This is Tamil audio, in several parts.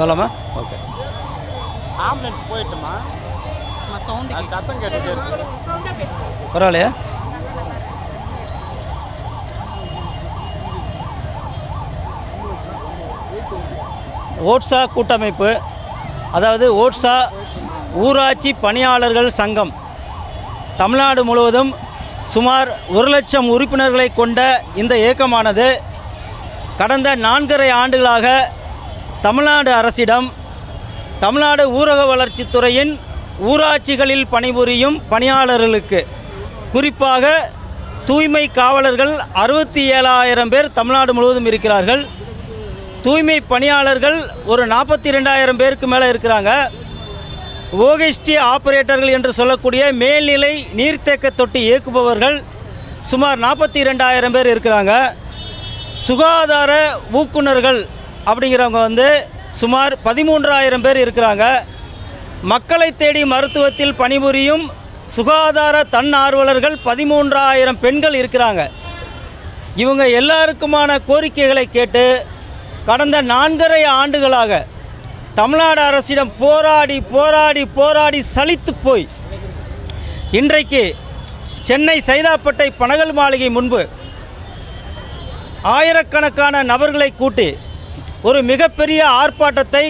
சொல்லலாமா ஓகே ஆம்புலன்ஸ் போயிட்டுமா? சத்தம் கேட்டுட்டே பரவாயில்லையா. ஓட்ஸா கூட்டமைப்பு அதாவது ஓட்ஸா ஊராட்சி பணியாளர்கள் சங்கம் தமிழ்நாடு முழுவதும் சுமார் ஒரு லட்சம் உறுப்பினர்களை கொண்ட இந்த இயக்கமானது கடந்த நான்கரை ஆண்டுகளாக தமிழ்நாடு அரசிடம் தமிழ்நாடு ஊரக வளர்ச்சித்துறையின் ஊராட்சிகளில் பணிபுரியும் பணியாளர்களுக்கு குறிப்பாக தூய்மை காவலர்கள் அறுபத்தி ஏழாயிரம் பேர் தமிழ்நாடு முழுவதும் இருக்கிறார்கள். தூய்மை பணியாளர்கள் ஒரு நாற்பத்தி ரெண்டாயிரம் பேருக்கு மேலே இருக்கிறாங்க. ஓகெஸ்டி ஆப்ரேட்டர்கள் என்று சொல்லக்கூடிய மேல்நிலை நீர்த்தேக்க தொட்டி இயக்குபவர்கள் சுமார் நாற்பத்தி ரெண்டாயிரம் பேர் இருக்கிறாங்க. சுகாதார ஊக்குநர்கள் அப்படிங்கிறவங்க வந்து சுமார் பதிமூன்றாயிரம் பேர் இருக்கிறாங்க. மக்களை தேடி மருத்துவத்தில் பணிபுரியும் சுகாதார தன்னார்வலர்கள் பதிமூன்றாயிரம் பெண்கள் இருக்கிறாங்க. இவங்க எல்லாருக்குமான கோரிக்கைகளை கேட்டு கடந்த நான்கரை ஆண்டுகளாக தமிழ்நாடு அரசிடம் போராடி போராடி போராடி சலித்து போய் இன்றைக்கு சென்னை சைதாப்பேட்டை பனகல் மாளிகை முன்பு ஆயிரக்கணக்கான நபர்களை கூட்டி ஒரு மிகப்பெரிய ஆர்ப்பாட்டத்தை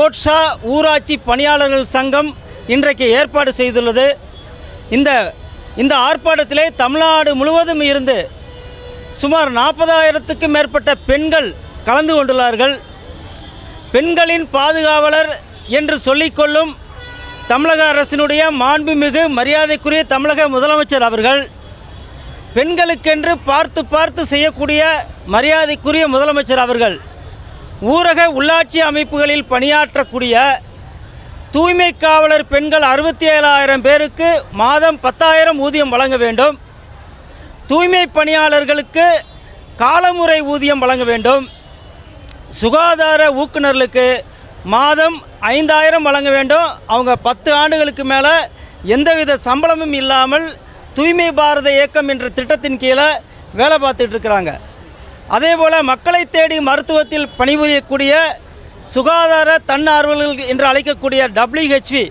ஓட்ஷா ஊராட்சி பணியாளர்கள் சங்கம் இன்றைக்கு ஏற்பாடு செய்துள்ளது. இந்த இந்த ஆர்ப்பாட்டத்திலே தமிழ்நாடு முழுவதும் இருந்து சுமார் நாற்பதாயிரத்துக்கும் மேற்பட்ட பெண்கள் கலந்து கொண்டுள்ளார்கள். பெண்களின் பாதுகாவலர் என்று சொல்லிக்கொள்ளும் தமிழக அரசினுடைய மாண்புமிகு மரியாதைக்குரிய தமிழக முதலமைச்சர் அவர்கள் பெண்களுக்கென்று பார்த்து பார்த்து செய்யக்கூடிய மரியாதைக்குரிய முதலமைச்சர் அவர்கள் ஊரக உள்ளாட்சி அமைப்புகளில் பணியாற்றக்கூடிய தூய்மை காவலர் பெண்கள் அறுபத்தி ஏழாயிரம் பேருக்கு மாதம் பத்தாயிரம் ஊதியம் வழங்க வேண்டும். தூய்மை பணியாளர்களுக்கு காலமுறை ஊதியம் வழங்க வேண்டும். சுகாதார ஊக்குநர்களுக்கு மாதம் ஐந்தாயிரம் வழங்க வேண்டும். அவங்க பத்து ஆண்டுகளுக்கு மேலே எந்தவித சம்பளமும் இல்லாமல் தூய்மை பாரத இயக்கம் என்ற திட்டத்தின் கீழே வேலை பார்த்துட்ருக்குறாங்க அதே போல் மக்களை தேடி மருத்துவத்தில் பணிபுரியக்கூடிய சுகாதார தன்னார்வலர்கள் என்று அழைக்கக்கூடிய டபிள்யூஹெச்வி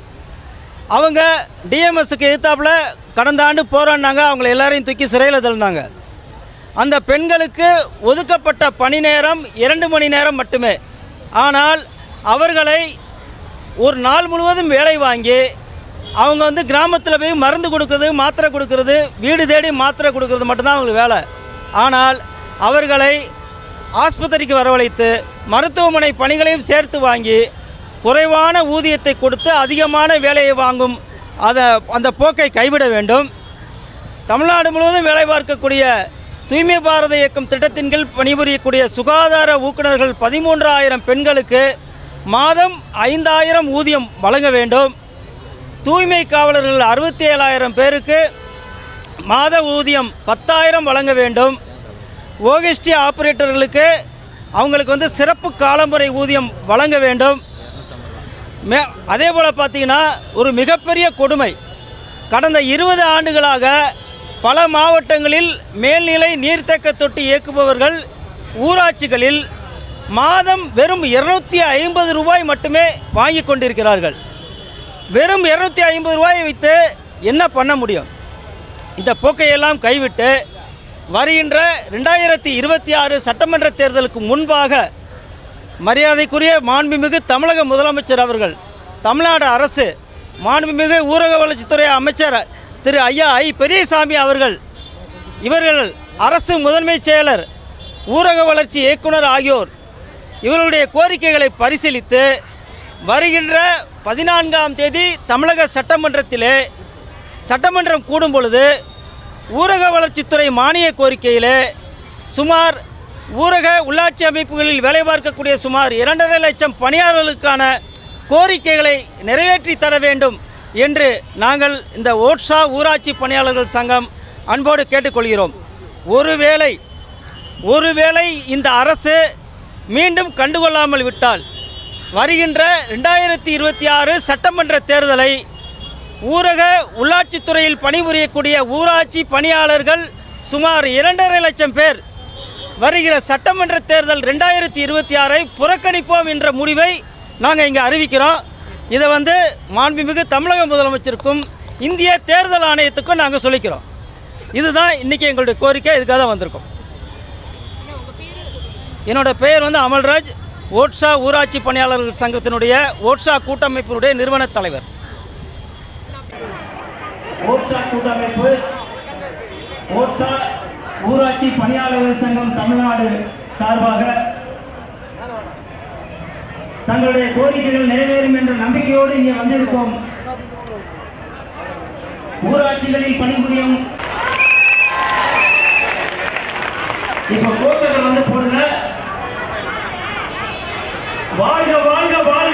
அவங்க டிஎம்எஸ்க்கு எதிர்த்தாப்பில் கடந்த ஆண்டு போராடினாங்க. அவங்கள எல்லாரையும் தூக்கி சிறையில் தள்ளினாங்க. அந்த பெண்களுக்கு ஒதுக்கப்பட்ட பணி நேரம் இரண்டு மணி நேரம் மட்டுமே. ஆனால் அவர்களை ஒரு நாள் முழுவதும் வேலை வாங்கி அவங்க வந்து கிராமத்தில் போய் மருந்து கொடுக்குறது மாத்திரை கொடுக்கறது வீடு தேடி மாத்திரை கொடுக்கறது மட்டும்தான் அவங்களுக்கு வேலை. ஆனால் அவர்களை ஆஸ்பத்திரிக்கு வரவழைத்து மருத்துவமனை பணிகளையும் சேர்த்து வாங்கி குறைவான ஊதியத்தை கொடுத்து அதிகமான வேலையை வாங்கும் அதை அந்த போக்கை கைவிட வேண்டும். தமிழ்நாடு முழுவதும் வேலை பார்க்கக்கூடிய தூய்மை பாரத இயக்கம் திட்டத்தின் கீழ் பணிபுரியக்கூடிய சுகாதார ஊக்குநர்கள் பதிமூன்றாயிரம் பெண்களுக்கு மாதம் ஐந்தாயிரம் ஊதியம் வழங்க வேண்டும். தூய்மை காவலர்கள் அறுபத்தி ஏழாயிரம் பேருக்கு மாத ஊதியம் பத்தாயிரம் வழங்க வேண்டும். ஓகஸ்டி ஆப்ரேட்டர்களுக்கு அவங்களுக்கு வந்து சிறப்பு காலமுறை ஊதியம் வழங்க வேண்டும். மே அதே போல் பார்த்தீங்கன்னா ஒரு மிகப்பெரிய கொடுமை. கடந்த இருபது ஆண்டுகளாக பல மாவட்டங்களில் மேல்நிலை நீர்த்தேக்க தொட்டி இயக்குபவர்கள் ஊராட்சிகளில் மாதம் வெறும் இருநூத்தி ஐம்பது ரூபாய் மட்டுமே வாங்கி கொண்டிருக்கிறார்கள். வெறும் இருநூத்தி ஐம்பது ரூபாயை வைத்து என்ன பண்ண முடியும்? இந்த போக்கையெல்லாம் கைவிட்டு வருகின்ற ரெண்டாயிரத்தி இருபத்தி ஆறு சட்டமன்ற தேர்தலுக்கு முன்பாக மரியாதைக்குரிய மாண்புமிகு தமிழக முதலமைச்சர் அவர்கள் தமிழ்நாடு அரசு மாண்புமிகு ஊரக வளர்ச்சித்துறை அமைச்சர் திரு ஐயா ஐ பெரியசாமி அவர்கள் இவர்கள் அரசு முதன்மைச் செயலர் ஊரக வளர்ச்சி இயக்குனர் ஆகியோர் இவர்களுடைய கோரிக்கைகளை பரிசீலித்து வருகின்ற பதினான்காம் தேதி தமிழக சட்டமன்றத்திலே சட்டமன்றம் கூடும் பொழுது வளர்ச்சித்துறை மானிய கோரிக்கையிலே சுமார் ஊரக உள்ளாட்சி அமைப்புகளில் வேலை பார்க்கக்கூடிய சுமார் இரண்டரை லட்சம் பணியாளர்களுக்கான கோரிக்கைகளை நிறைவேற்றி தர வேண்டும் என்று நாங்கள் இந்த ஓட்ஸா ஊராட்சி பணியாளர்கள் சங்கம் அன்போடு கேட்டுக்கொள்கிறோம். ஒருவேளை ஒருவேளை இந்த அரசு மீண்டும் கண்டுகொள்ளாமல் விட்டால் வருகின்ற ரெண்டாயிரத்தி இருபத்தி ஆறு சட்டமன்ற தேர்தலை ஊரக உள்ளாட்சித்துறையில் பணிபுரியக்கூடிய ஊராட்சி பணியாளர்கள் சுமார் இரண்டரை லட்சம் பேர். வருகிற சட்டமன்ற தேர்தல் ரெண்டாயிரத்தி இருபத்தி ஆறை புறக்கணிப்போம் என்ற முடிவை நாங்கள் இங்கே அறிவிக்கிறோம். இதை வந்து மாண்புமிகு தமிழக முதலமைச்சருக்கும் இந்திய தேர்தல் ஆணையத்துக்கும் நாங்கள் சொல்லிக்கிறோம். இதுதான் இன்றைக்கி எங்களுடைய கோரிக்கை இதுக்காக தான் வந்திருக்கோம். என்னோடய பெயர் வந்து அமல்ராஜ். ஓட்ஸா ஊராட்சி பணியாளர்கள் சங்கத்தினுடைய ஓட்ஸா கூட்டமைப்பினுடைய நிறுவன தலைவர். ஓட்ஸா கூட்டமைப்பு ஓட்ஸா ஊராட்சி பணியாளர்கள் சங்கம் தமிழ்நாடு சார்பாக தங்களுடைய கோரிக்கைகள் நிறைவேறும் என்ற நம்பிக்கையோடு இங்கே வந்திருக்கோம். ஊராட்சிகளில் பணிபுரியும் இப்ப கோஷங்கள் வந்து போடுங்க. வாழ்க வாழ்க வாழ்க!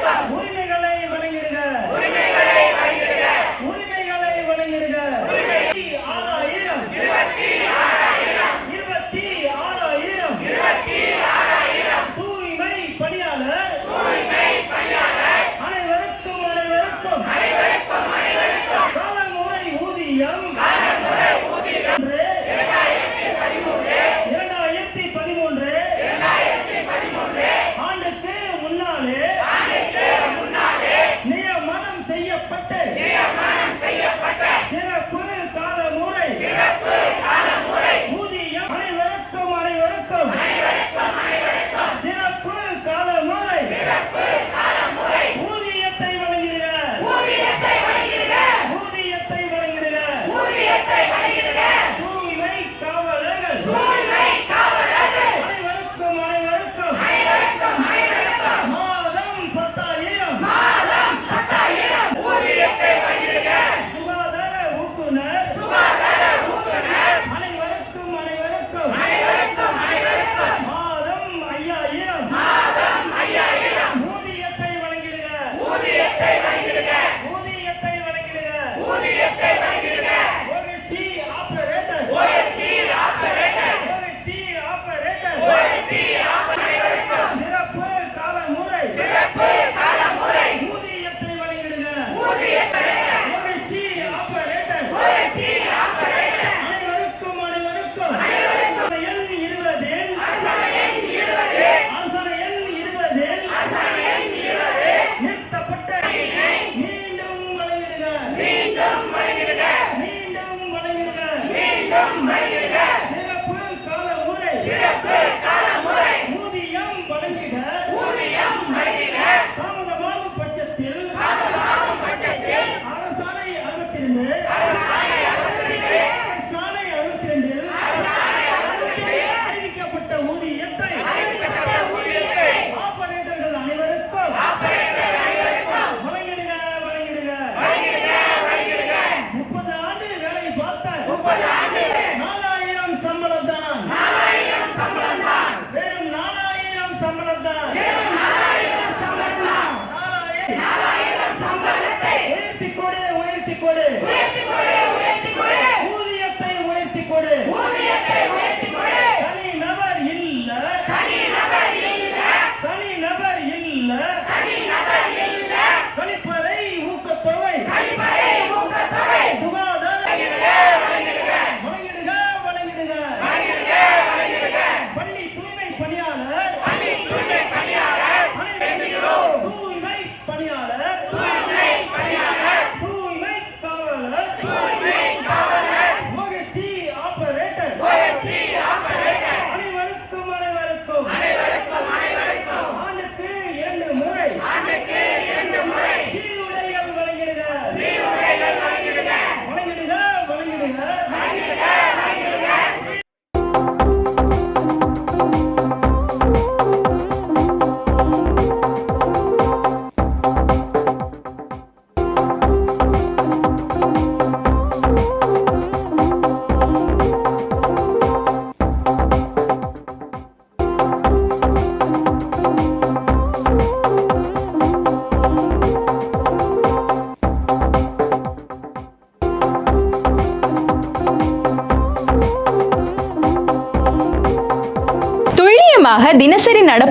Tá Eita,